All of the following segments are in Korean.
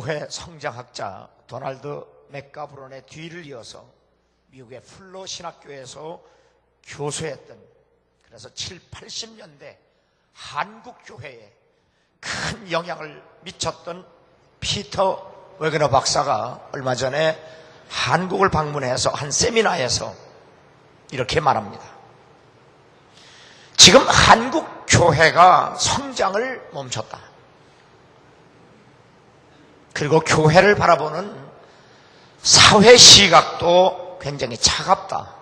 교회 성장학자 도널드 맥가브론의 뒤를 이어서 미국의 플로 신학교에서 교수했던 그래서 7, 80년대 한국 교회에 큰 영향을 미쳤던 피터 웨그너 박사가 얼마 전에 한국을 방문해서 한 세미나에서 이렇게 말합니다. 지금 한국 교회가 성장을 멈췄다. 그리고 교회를 바라보는 사회 시각도 굉장히 차갑다.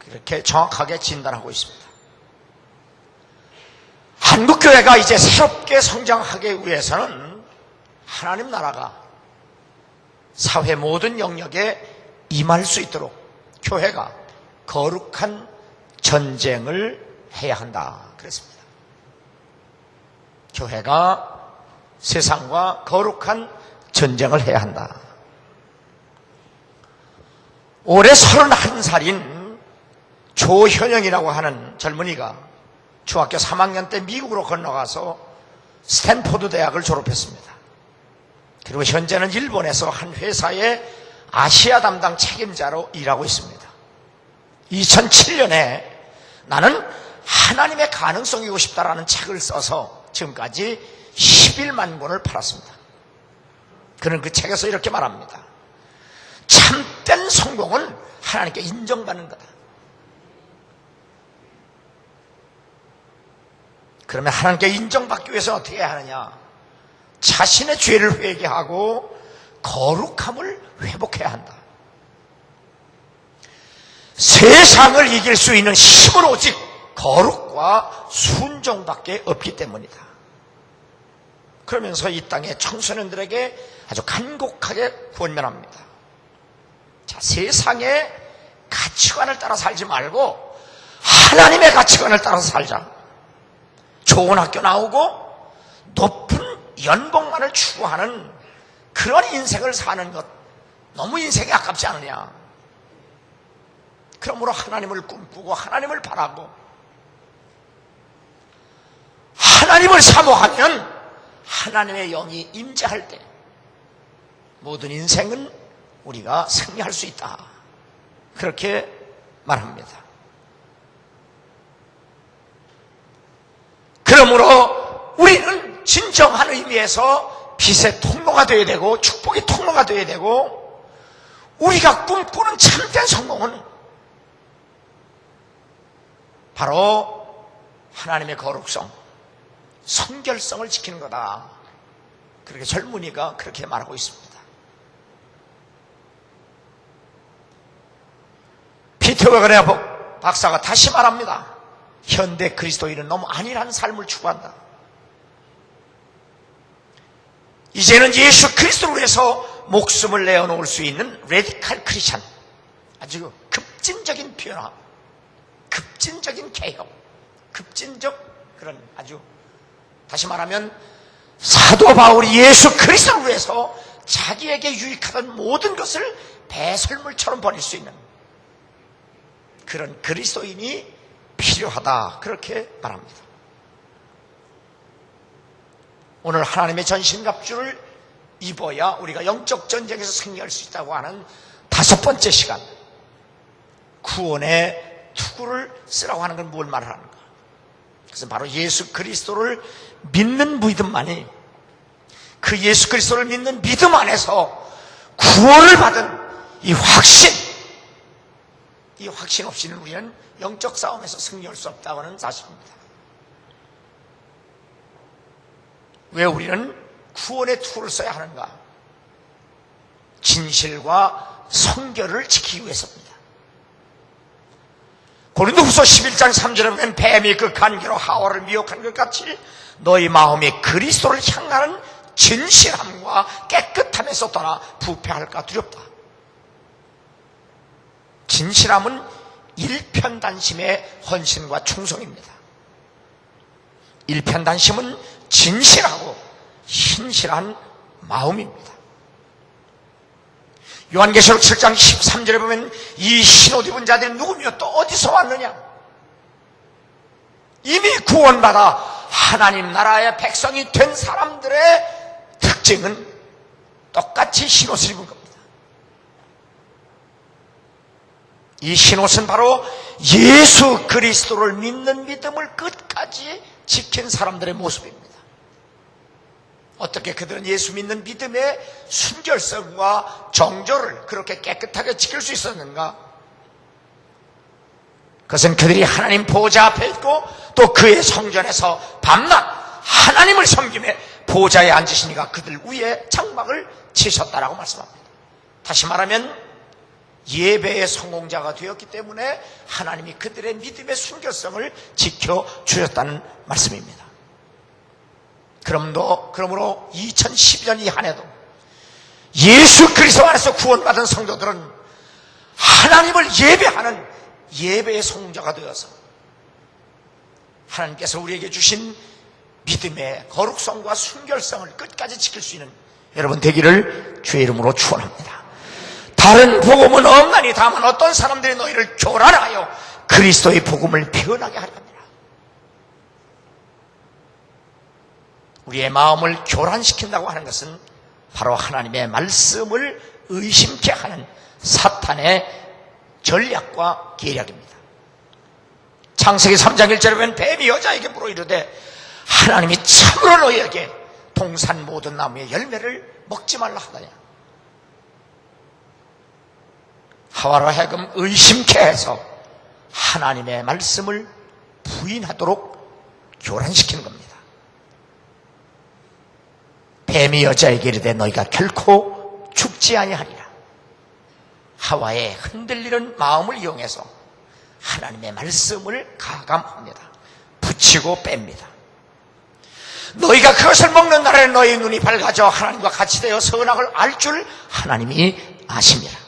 그렇게 정확하게 진단하고 있습니다. 한국 교회가 이제 새롭게 성장하기 위해서는 하나님 나라가 사회 모든 영역에 임할 수 있도록 교회가 거룩한 전쟁을 해야 한다. 그랬습니다. 교회가 세상과 거룩한 전쟁을 해야 한다. 올해 31살인 조현영이라고 하는 젊은이가 중학교 3학년 때 미국으로 건너가서 스탠포드 대학을 졸업했습니다. 그리고 현재는 일본에서 한 회사의 아시아 담당 책임자로 일하고 있습니다. 2007년에 나는 하나님의 가능성이고 싶다라는 책을 써서 지금까지 11만 권을 팔았습니다. 그는 그 책에서 이렇게 말합니다. 참된 성공은 하나님께 인정받는 거다. 그러면 하나님께 인정받기 위해서 어떻게 해야 하느냐? 자신의 죄를 회개하고 거룩함을 회복해야 한다. 세상을 이길 수 있는 힘은 오직 거룩과 순종밖에 없기 때문이다. 그러면서 이 땅의 청소년들에게 아주 간곡하게 권면합니다. 자, 세상의 가치관을 따라 살지 말고 하나님의 가치관을 따라서 살자. 좋은 학교 나오고 높은 연봉만을 추구하는 그런 인생을 사는 것 너무 인생이 아깝지 않느냐. 그러므로 하나님을 꿈꾸고 하나님을 바라고 하나님을 사모하면 하나님의 영이 임재할 때 모든 인생은 우리가 승리할 수 있다. 그렇게 말합니다. 그러므로 우리는 진정한 의미에서 빛의 통로가 되어야 되고 축복의 통로가 되어야 되고 우리가 꿈꾸는 참된 성공은 바로 하나님의 거룩성, 성결성을 지키는 거다. 그렇게 젊은이가 그렇게 말하고 있습니다. 피터가 그래 박사가 다시 말합니다. 현대 그리스도인은 너무 안일한 삶을 추구한다. 이제는 예수 그리스도를 위해서 목숨을 내어놓을 수 있는 레디칼 크리스찬 아주 급진적인 변화, 급진적인 개혁, 급진적 그런 아주 다시 말하면 사도 바울이 예수 그리스도를 위해서 자기에게 유익하던 모든 것을 배설물처럼 버릴 수 있는 그런 그리스도인이 필요하다. 그렇게 말합니다. 오늘 하나님의 전신갑주를 입어야 우리가 영적 전쟁에서 승리할 수 있다고 하는 다섯 번째 시간. 구원의 투구를 쓰라고 하는 건 뭘 말하는가? 그것은 바로 예수 그리스도를 믿는 믿음만이 그 예수 그리스도를 믿는 믿음 안에서 구원을 받은 이 확신, 이 확신 없이는 우리는 영적 싸움에서 승리할 수 없다고 하는 사실입니다. 왜 우리는 구원의 툴을 써야 하는가? 진실과 성결을 지키기 위해서입니다. 고린도후서 11장 3절에 보면 뱀이 그 간기로 하와를 미혹한 것 같이 너희 마음이 그리스도를 향하는 진실함과 깨끗함에서 떠나 부패할까 두렵다. 진실함은 일편단심의 헌신과 충성입니다. 일편단심은 진실하고 신실한 마음입니다. 요한계시록 7장 13절에 보면 이 신옷 입은 자들이 누구며 또 어디서 왔느냐? 이미 구원받아 하나님 나라의 백성이 된 사람들의 특징은 똑같이 흰옷을 입은 겁니다. 이 흰옷은 바로 예수 그리스도를 믿는 믿음을 끝까지 지킨 사람들의 모습입니다. 어떻게 그들은 예수 믿는 믿음의 순결성과 정조를 그렇게 깨끗하게 지킬 수 있었는가? 그것은 그들이 하나님 보좌 앞에 있고 또 그의 성전에서 밤낮 하나님을 섬김에 보좌에 앉으시니까 그들 위에 장막을 치셨다라고 말씀합니다. 다시 말하면 예배의 성공자가 되었기 때문에 하나님이 그들의 믿음의 순결성을 지켜 주셨다는 말씀입니다. 그럼도 그러므로 2012년 이 한 해도 예수 그리스도 안에서 구원받은 성도들은 하나님을 예배하는 예배의 성공자가 되어서 하나님께서 우리에게 주신 믿음의 거룩성과 순결성을 끝까지 지킬 수 있는 여러분 되기를 주의 이름으로 축원합니다. 다른 복음은 없나니 다만 어떤 사람들이 너희를 교란하여 그리스도의 복음을 하려 합니다. 우리의 마음을 교란시킨다고 하는 것은 바로 하나님의 말씀을 의심케 하는 사탄의 전략과 계략입니다. 창세기 3장 1절에 보면 뱀이 여자에게 물어 이르되 하나님이 참으로 너희에게 동산 모든 나무의 열매를 먹지 말라 하다냐. 하와로 하여금 의심케 해서 하나님의 말씀을 부인하도록 교란시키는 겁니다. 뱀이 여자에게 이르되 너희가 결코 죽지 아니하리라. 하와의 흔들리는 마음을 이용해서 하나님의 말씀을 가감합니다. 붙이고 뺍니다. 너희가 그것을 먹는 날에 너희 눈이 밝아져 하나님과 같이 되어 선악을 알 줄 하나님이 아십니다.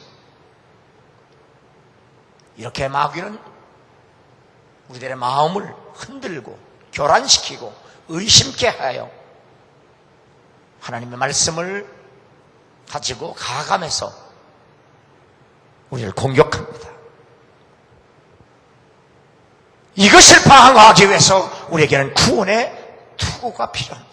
이렇게 마귀는 우리들의 마음을 흔들고 교란시키고 의심케 하여 하나님의 말씀을 가지고 가감해서 우리를 공격합니다. 이것을 방어하기 위해서 우리에게는 구원의 투구가 필요합니다.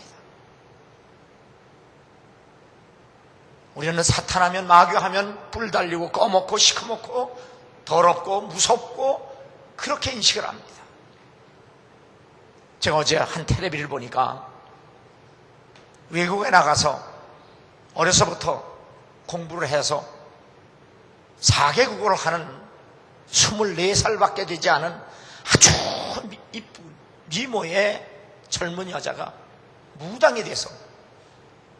우리는 사탄하면 마귀하면 뿔 달리고 꺼먹고 시커멓고 더럽고 무섭고 그렇게 인식을 합니다. 제가 어제 한 텔레비를 보니까 외국에 나가서 어려서부터 공부를 해서 4개국어를 하는 24살밖에 되지 않은 아주 이쁜 미모의 젊은 여자가 무당이 돼서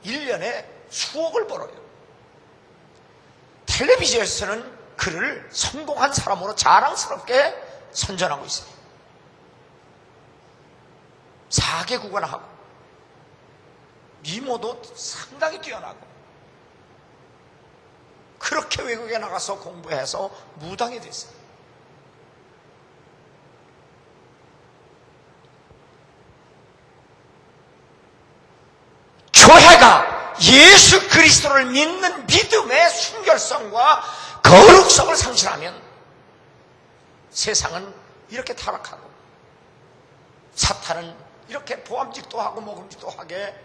1년에 수억을 벌어요. 텔레비전에서는 그를 성공한 사람으로 자랑스럽게 선전하고 있어요. 4개국어나 하고 미모도 상당히 뛰어나고 그렇게 외국에 나가서 공부해서 무당이 됐어요. 교회가 예수 그리스도를 믿는 믿음의 순결성과 거룩성을 상실하면 세상은 이렇게 타락하고 사탄은 이렇게 보암직도 하고 먹음직도 하게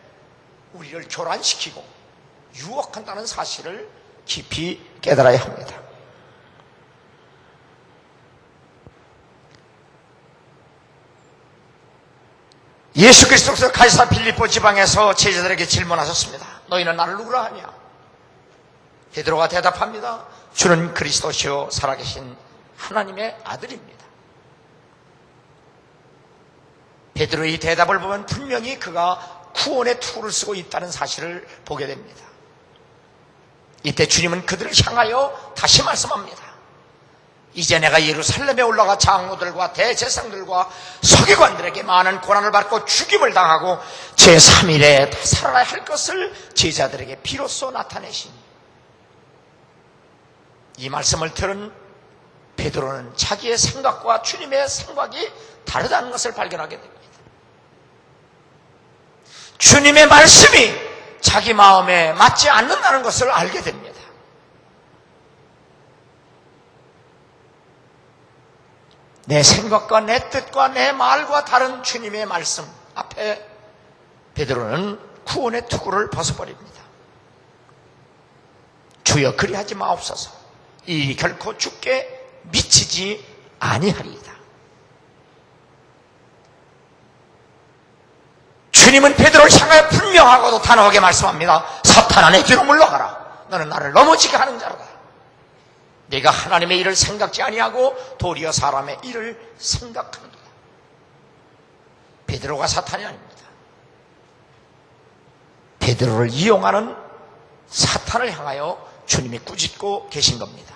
우리를 교란시키고 유혹한다는 사실을 깊이 깨달아야 합니다. 예수 그리스도께서 가이사 빌리포 지방에서 제자들에게 질문하셨습니다. 너희는 나를 누구라 하냐? 베드로가 대답합니다. 주는 그리스도시요 살아계신 하나님의 아들입니다. 베드로의 대답을 보면 분명히 그가 구원의 투구를 쓰고 있다는 사실을 보게 됩니다. 이때 주님은 그들을 향하여 다시 말씀합니다. 이제 내가 예루살렘에 올라가 장로들과 대제상들과 서기관들에게 많은 고난을 받고 죽임을 당하고 제3일에 살아야 할 것을 제자들에게 비로소 나타내신 이 말씀을 들은 베드로는 자기의 생각과 주님의 생각이 다르다는 것을 발견하게 됩니다. 주님의 말씀이 자기 마음에 맞지 않는다는 것을 알게 됩니다. 내 생각과 내 뜻과 내 말과 다른 주님의 말씀 앞에 베드로는 구원의 투구를 벗어버립니다. 주여 그리하지 마옵소서. 이 결코 죽게 미치지 아니하리이다. 주님은 베드로를 향하여 분명하고도 단호하게 말씀합니다. 사탄아 내 뒤로 물러가라. 너는 나를 넘어지게 하는 자로다. 내가 하나님의 일을 생각지 아니하고 도리어 사람의 일을 생각하는도다. 베드로가 사탄이 아닙니다. 베드로를 이용하는 사탄을 향하여 주님이 꾸짖고 계신 겁니다.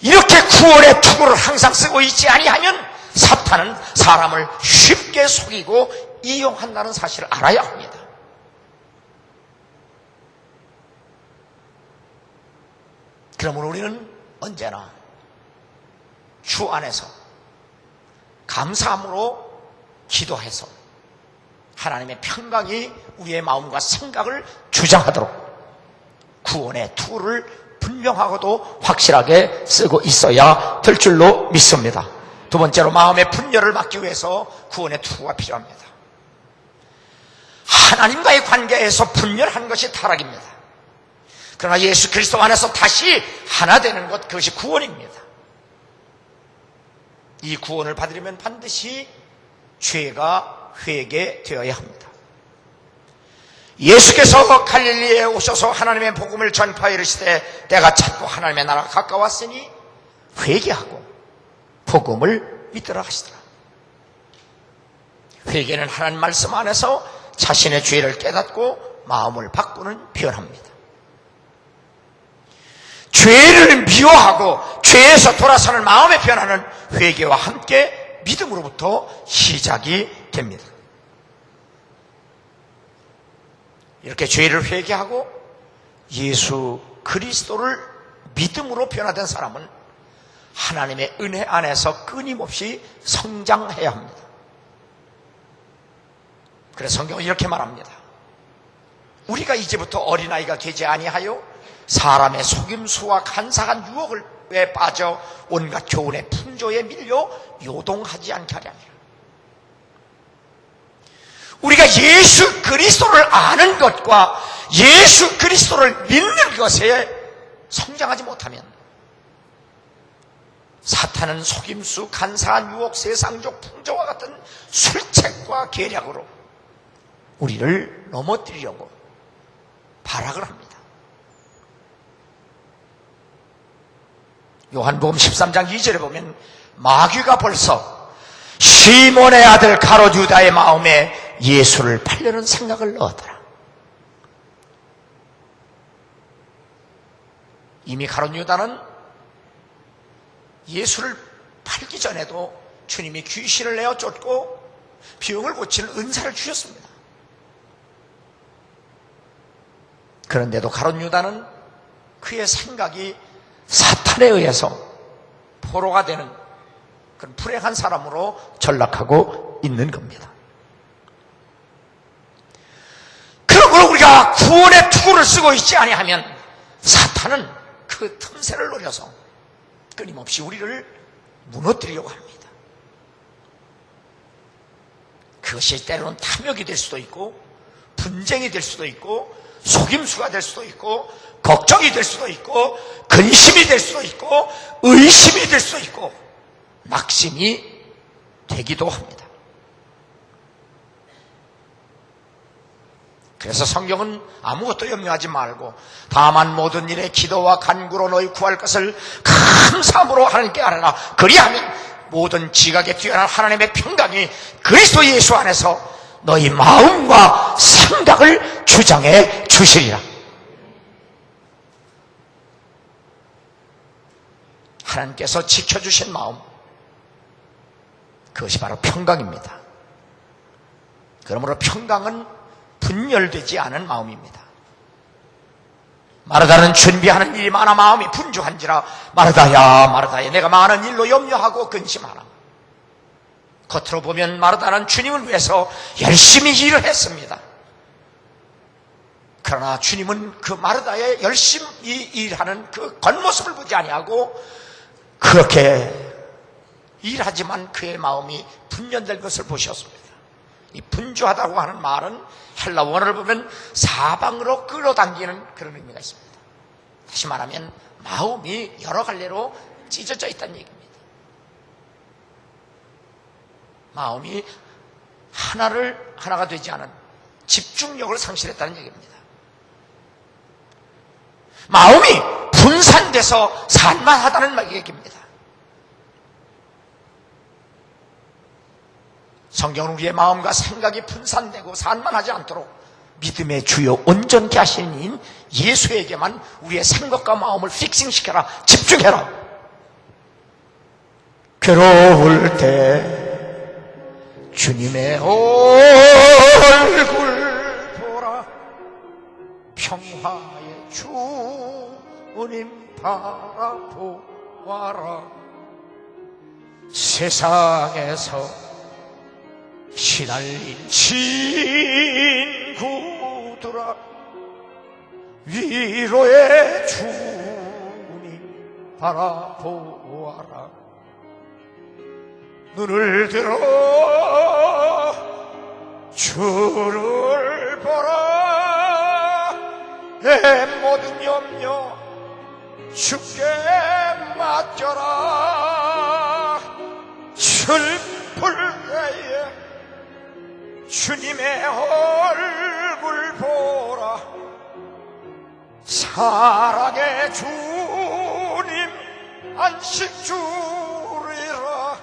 이렇게 구원의 투구를 항상 쓰고 있지 아니하면 사탄은 사람을 쉽게 속이고 이용한다는 사실을 알아야 합니다. 그러므로 우리는 언제나 주 안에서 감사함으로 기도해서 하나님의 평강이 우리의 마음과 생각을 주장하도록 구원의 투를 분명하고도 확실하게 쓰고 있어야 될 줄로 믿습니다. 두 번째로 마음의 분열을 막기 위해서 구원의 투가 필요합니다. 하나님과의 관계에서 분열한 것이 타락입니다. 그러나 예수 그리스도 안에서 다시 하나 되는 것 그것이 구원입니다. 이 구원을 받으려면 반드시 죄가 회개되어야 합니다. 예수께서 갈릴리에 오셔서 하나님의 복음을 전파해 이르시되 때가 찼고 하나님의 나라가 가까웠으니 회개하고 복음을 믿더라 하시더라. 회개는 하나님 말씀 안에서 자신의 죄를 깨닫고 마음을 바꾸는 표현합니다. 죄를 미워하고 죄에서 돌아서는 마음의 변화는 회개와 함께 믿음으로부터 시작이 됩니다. 이렇게 죄를 회개하고 예수 그리스도를 믿음으로 변화된 사람은 하나님의 은혜 안에서 끊임없이 성장해야 합니다. 그래서 성경은 이렇게 말합니다. 우리가 이제부터 어린아이가 되지 아니하여 사람의 속임수와 간사한 유혹에 빠져 온갖 교훈의 풍조에 밀려 요동하지 않게 하려니라. 우리가 예수 그리스도를 아는 것과 예수 그리스도를 믿는 것에 성장하지 못하면 사탄은 속임수, 간사한 유혹, 세상적 풍조와 같은 술책과 계략으로 우리를 넘어뜨리려고 발악을 합니다. 요한복음 13장 2절에 보면 마귀가 벌써 시몬의 아들 가롯 유다의 마음에 예수를 팔려는 생각을 넣었더라. 이미 가롯 유다는 예수를 팔기 전에도 주님이 귀신을 내어 쫓고 병을 고치는 은사를 주셨습니다. 그런데도 가롯 유다는 그의 생각이 사탄에 의해서 포로가 되는 그런 불행한 사람으로 전락하고 있는 겁니다. 그러므로 우리가 구원의 투구를 쓰고 있지 아니하면 사탄은 그 틈새를 노려서 끊임없이 우리를 무너뜨리려고 합니다. 그것이 때로는 탐욕이 될 수도 있고 분쟁이 될 수도 있고 속임수가 될 수도 있고 걱정이 될 수도 있고 근심이 될 수도 있고 의심이 될 수도 있고 낙심이 되기도 합니다. 그래서 성경은 아무것도 염려하지 말고 다만 모든 일에 기도와 간구로 너희 구할 것을 감사함으로 하나님께 알아라. 그리하면 모든 지각에 뛰어난 하나님의 평강이 그리스도 예수 안에서 너희 마음과 생각을 주장해 주시리라. 하나님께서 지켜주신 마음, 그것이 바로 평강입니다. 그러므로 평강은 분열되지 않은 마음입니다. 마르다는 준비하는 일이 많아 마음이 분주한지라 마르다야 마르다야 내가 많은 일로 염려하고 근심하라. 겉으로 보면 마르다는 주님을 위해서 열심히 일을 했습니다. 그러나 주님은 그 마르다의 열심히 일하는 그 겉모습을 보지 아니하고 그렇게 일하지만 그의 마음이 분열될 것을 보셨습니다. 이 분주하다고 하는 말은 헬라 원어를 보면 사방으로 끌어당기는 그런 의미가 있습니다. 다시 말하면 마음이 여러 갈래로 찢어져 있다는 얘기입니다. 마음이 하나를 하나가 되지 않은 집중력을 상실했다는 얘기입니다. 마음이 분산돼서 산만하다는 얘기입니다. 성경은 우리의 마음과 생각이 분산되고 산만하지 않도록 믿음의 주요 온전케 하시는 이인 예수에게만 우리의 생각과 마음을 픽싱시켜라 집중해라. 괴로울 때 주님의 얼굴 보라. 평화의 주님 바라보아라. 세상에서 시달린 친구들아 위로의 주님 바라보아라. 눈을 들어 주를 보라. 내 모든 염려 주께 맡겨라. 슬플 주님의 얼굴 보라. 사랑의 주님. 안식 주리라.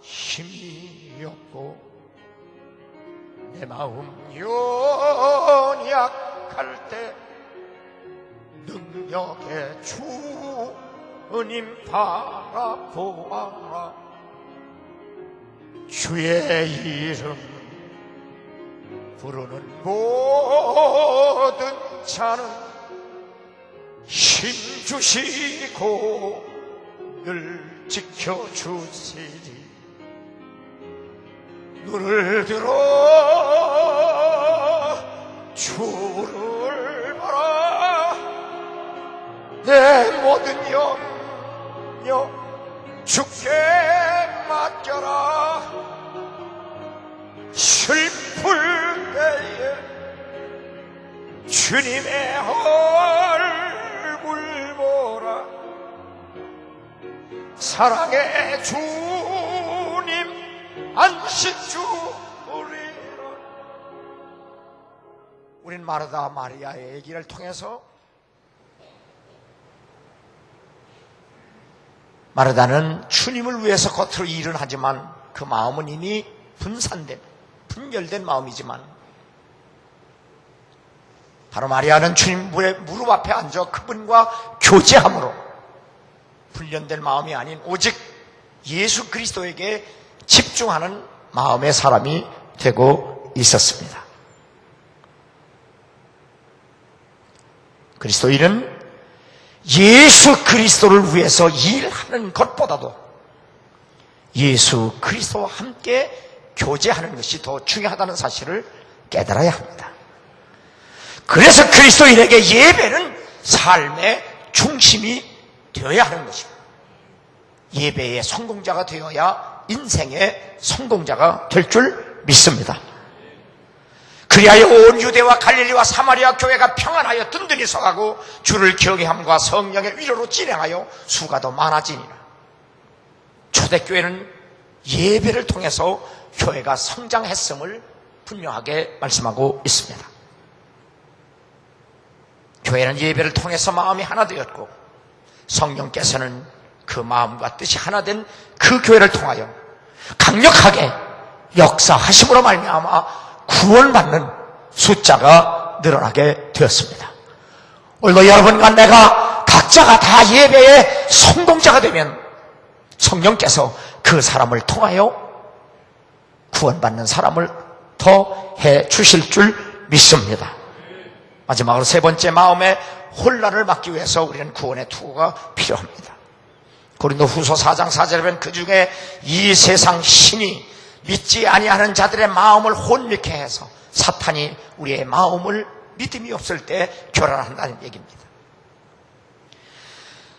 힘이 없고 내 마음 연약할 때 능력의 주님 바라보아라 주의 이름. 부르는 모든 자는 힘 주시고 늘 지켜주시리. 눈을 들어 주를 봐라. 내 모든 염려 주께 맡겨라. 슬플 때에 주님의 얼굴 보라. 사랑의 주님. 안식 주리라 우린 마르다 마리아의 얘기를 통해서 마르다는 주님을 위해서 겉으로 일은 하지만 그 마음은 이미 분산된, 분열된 마음이지만 바로 마리아는 주님 무릎 앞에 앉아 그분과 교제함으로 훈련된 마음이 아닌 오직 예수 그리스도에게 집중하는 마음의 사람이 되고 있었습니다. 그리스도인은 예수 그리스도를 위해서 일하는 것보다도 예수 그리스도와 함께 교제하는 것이 더 중요하다는 사실을 깨달아야 합니다. 그래서 그리스도인에게 예배는 삶의 중심이 되어야 하는 것입니다. 예배의 성공자가 되어야 인생의 성공자가 될 줄 믿습니다. 그리하여 온 유대와 갈릴리와 사마리아 교회가 평안하여 든든히 서가고 주를 경외함과 성령의 위로로 진행하여 수가 더 많아지니라. 초대교회는 예배를 통해서 교회가 성장했음을 분명하게 말씀하고 있습니다. 교회는 예배를 통해서 마음이 하나 되었고 성령께서는 그 마음과 뜻이 하나 된 그 교회를 통하여 강력하게 역사하심으로 말미암아 구원받는 숫자가 늘어나게 되었습니다. 오늘도 여러분과 내가 각자가 다 예배의 성공자가 되면 성령께서 그 사람을 통하여 구원받는 사람을 더 해 주실 줄 믿습니다. 마지막으로 세 번째 마음의 혼란을 막기 위해서 우리는 구원의 투구가 필요합니다. 고린도 후서 4장 4절에 보면 그 중에 이 세상 신이 믿지 아니하는 자들의 마음을 혼미케 해서 사탄이 우리의 마음을 믿음이 없을 때 교란한다는 얘기입니다.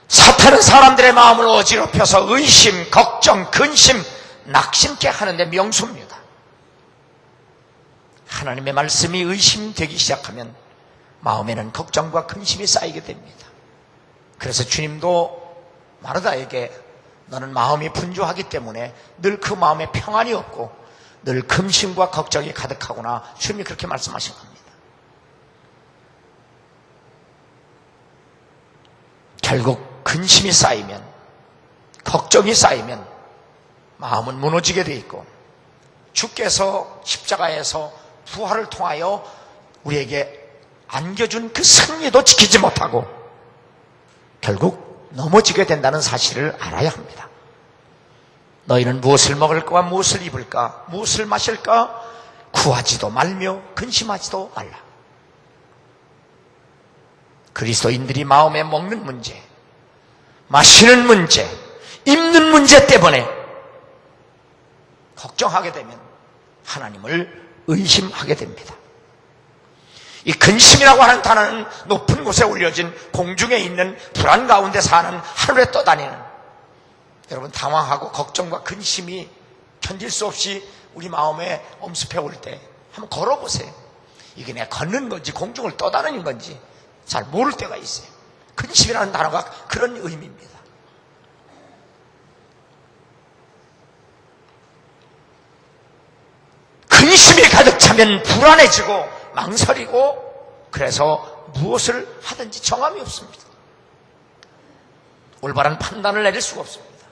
사탄은 사람들의 마음을 어지럽혀서 의심, 걱정, 근심, 낙심케 하는데 명수입니다. 하나님의 말씀이 의심되기 시작하면 마음에는 걱정과 근심이 쌓이게 됩니다. 그래서 주님도 마르다에게 너는 마음이 분주하기 때문에 늘 그 마음에 평안이 없고 늘 금심과 걱정이 가득하구나 주님이 그렇게 말씀하신 겁니다. 결국 근심이 쌓이면 걱정이 쌓이면 마음은 무너지게 돼 있고 주께서 십자가에서 부활을 통하여 우리에게 안겨준 그 승리도 지키지 못하고 결국 넘어지게 된다는 사실을 알아야 합니다. 너희는 무엇을 먹을까, 무엇을 입을까, 무엇을 마실까 구하지도 말며 근심하지도 말라. 그리스도인들이 마음에 먹는 문제, 마시는 문제, 입는 문제 때문에 걱정하게 되면 하나님을 의심하게 됩니다. 이 근심이라고 하는 단어는 높은 곳에 올려진 공중에 있는 불안 가운데 사는 하늘에 떠다니는 여러분 당황하고 걱정과 근심이 견딜 수 없이 우리 마음에 엄습해 올 때 한번 걸어보세요. 이게 내가 걷는 건지 공중을 떠다니는 건지 잘 모를 때가 있어요. 근심이라는 단어가 그런 의미입니다. 근심이 가득 차면 불안해지고 망설이고 그래서 무엇을 하든지 정함이 없습니다. 올바른 판단을 내릴 수가 없습니다.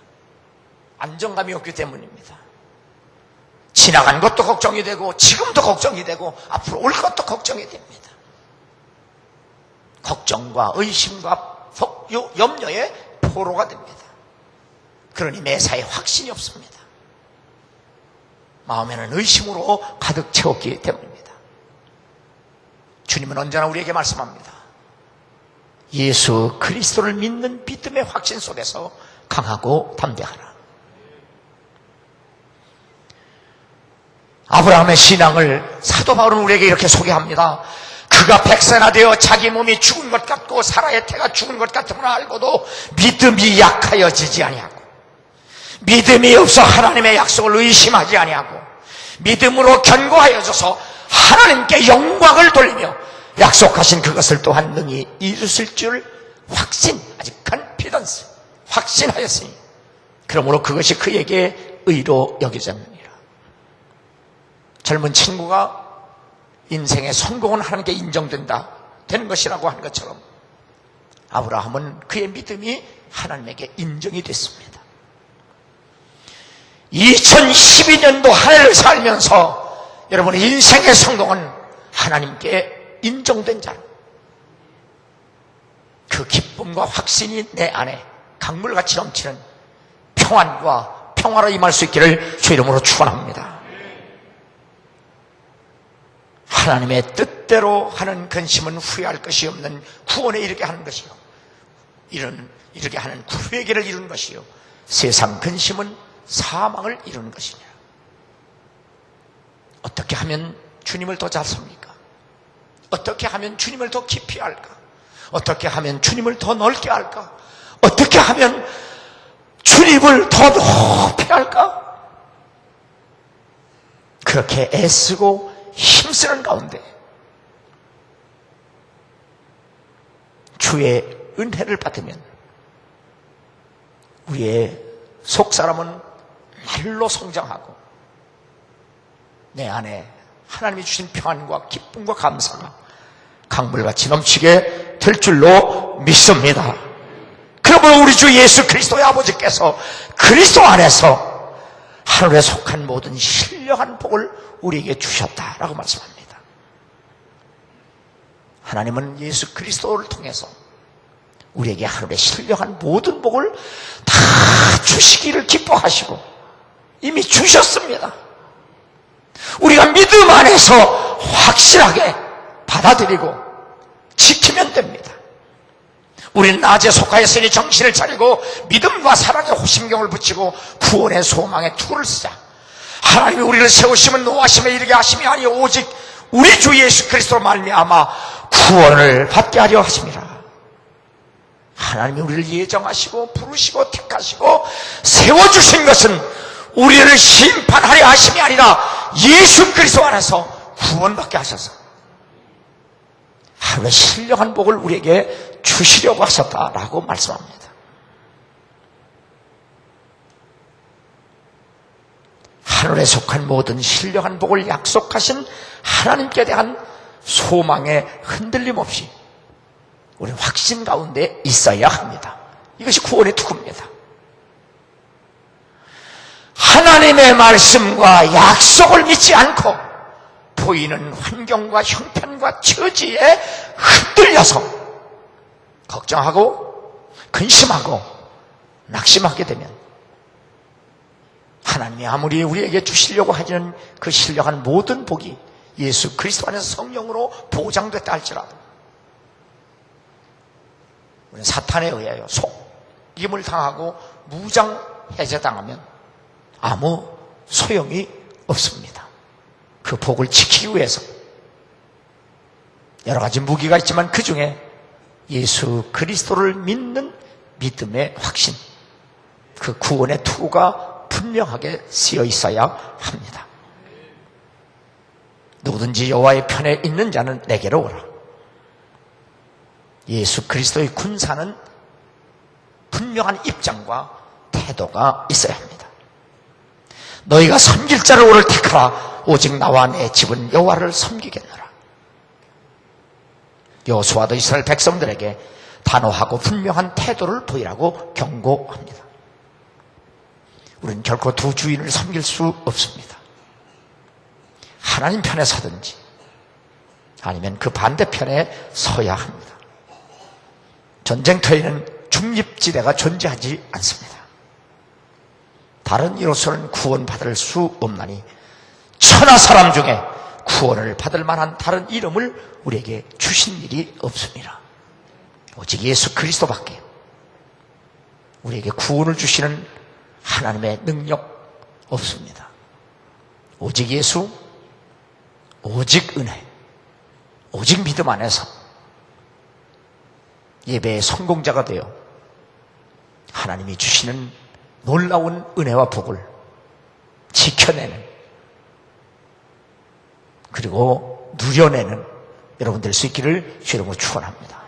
안정감이 없기 때문입니다. 지나간 것도 걱정이 되고 지금도 걱정이 되고 앞으로 올 것도 걱정이 됩니다. 걱정과 의심과 염려의 포로가 됩니다. 그러니 매사에 확신이 없습니다. 마음에는 의심으로 가득 채웠기 때문입니다. 주님은 언제나 우리에게 말씀합니다. 예수 그리스도를 믿는 믿음의 확신 속에서 강하고 담대하라. 아브라함의 신앙을 사도 바울은 우리에게 이렇게 소개합니다. 그가 백세나 되어 자기 몸이 죽은 것 같고 사라의 태가 죽은 것 같음을 알고도 믿음이 약하여지지 아니하고 믿음이 없어 하나님의 약속을 의심하지 아니하고 믿음으로 견고하여져서 하나님께 영광을 돌리며 약속하신 그것을 또한 능히 이루실 줄 확신, 아직 컨피던스, 확신하였으니 그러므로 그것이 그에게 의로 여겨졌느니라. 젊은 친구가 인생의 성공은 하나님께 인정된다, 되는 것이라고 하는 것처럼 아브라함은 그의 믿음이 하나님에게 인정이 됐습니다. 2012년도 한 해를 살면서 여러분의 인생의 성공은 하나님께 인정된 자. 그 기쁨과 확신이 내 안에 강물같이 넘치는 평안과 평화로 임할 수 있기를 주 이름으로 축원합니다. 하나님의 뜻대로 하는 근심은 후회할 것이 없는 구원에 이르게 하는 것이요. 이런 이렇게 하는 구회계를 이루는 것이요. 세상 근심은 사망을 이루는 것이냐. 어떻게 하면 주님을 더 잘 섭니까? 어떻게 하면 주님을 더 깊이 알까? 어떻게 하면 주님을 더 넓게 알까? 어떻게 하면 주님을 더 높이 할까? 그렇게 애쓰고 힘쓰는 가운데 주의 은혜를 받으면 우리의 속 사람은 말로 성장하고 내 안에 하나님이 주신 평안과 기쁨과 감사가 강물같이 넘치게 될 줄로 믿습니다. 그러므로 우리 주 예수 그리스도의 아버지께서 그리스도 안에서 하늘에 속한 모든 신령한 복을 우리에게 주셨다라고 말씀합니다. 하나님은 예수 그리스도를 통해서 우리에게 하늘에 신령한 모든 복을 다 주시기를 기뻐하시고 이미 주셨습니다. 우리가 믿음 안에서 확실하게 받아들이고 지키면 됩니다. 우리는 낮에 속하였으니 정신을 차리고 믿음과 사랑에 호심경을 붙이고 구원의 소망에 투를 쓰자. 하나님이 우리를 세우시면 노하심에 이르게 하심이 아니요 오직 우리 주 예수 그리스도로 말미암아 구원을 받게 하려 하십니다. 하나님이 우리를 예정하시고 부르시고 택하시고 세워주신 것은 우리를 심판하려 하심이 아니라 예수 그리스도 안에서 구원받게 하셔서 하루의 신령한 복을 우리에게 주시려고 하셨다라고 말씀합니다. 하늘에 속한 모든 신령한 복을 약속하신 하나님께 대한 소망의 흔들림 없이 우리 확신 가운데 있어야 합니다. 이것이 구원의 투구입니다. 하나님의 말씀과 약속을 믿지 않고 보이는 환경과 형편과 처지에 흔들려서 걱정하고 근심하고 낙심하게 되면 하나님이 아무리 우리에게 주시려고 하시는 그 신령한 모든 복이 예수 그리스도 안에서 성령으로 보장됐다 할지라도 우리는 사탄에 의하여 속임을 당하고 무장 해제당하면 아무 소용이 없습니다. 그 복을 지키기 위해서 여러 가지 무기가 있지만 그 중에 예수 그리스도를 믿는 믿음의 확신, 그 구원의 투구가 분명하게 쓰여 있어야 합니다. 누구든지 여호와의 편에 있는 자는 내게로 오라. 예수 그리스도의 군사는 분명한 입장과 태도가 있어야 합니다. 너희가 섬길 자를 오늘 택하라. 오직 나와 내 집은 여호와를 섬기겠노라. 여호수아도 이스라엘 백성들에게 단호하고 분명한 태도를 보이라고 경고합니다. 우리는 결코 두 주인을 섬길 수 없습니다. 하나님 편에 서든지 아니면 그 반대편에 서야 합니다. 전쟁터에는 중립지대가 존재하지 않습니다. 다른 이로서는 구원받을 수 없나니 천하 사람 중에 구원을 받을 만한 다른 이름을 우리에게 주신 일이 없습니다. 오직 예수 그리스도밖에 우리에게 구원을 주시는 하나님의 능력 없습니다. 오직 예수, 오직 은혜, 오직 믿음 안에서 예배의 성공자가 되어 하나님이 주시는 놀라운 은혜와 복을 지켜내는 그리고 누려내는 여러분 될 수 있기를 주님으로 축원합니다.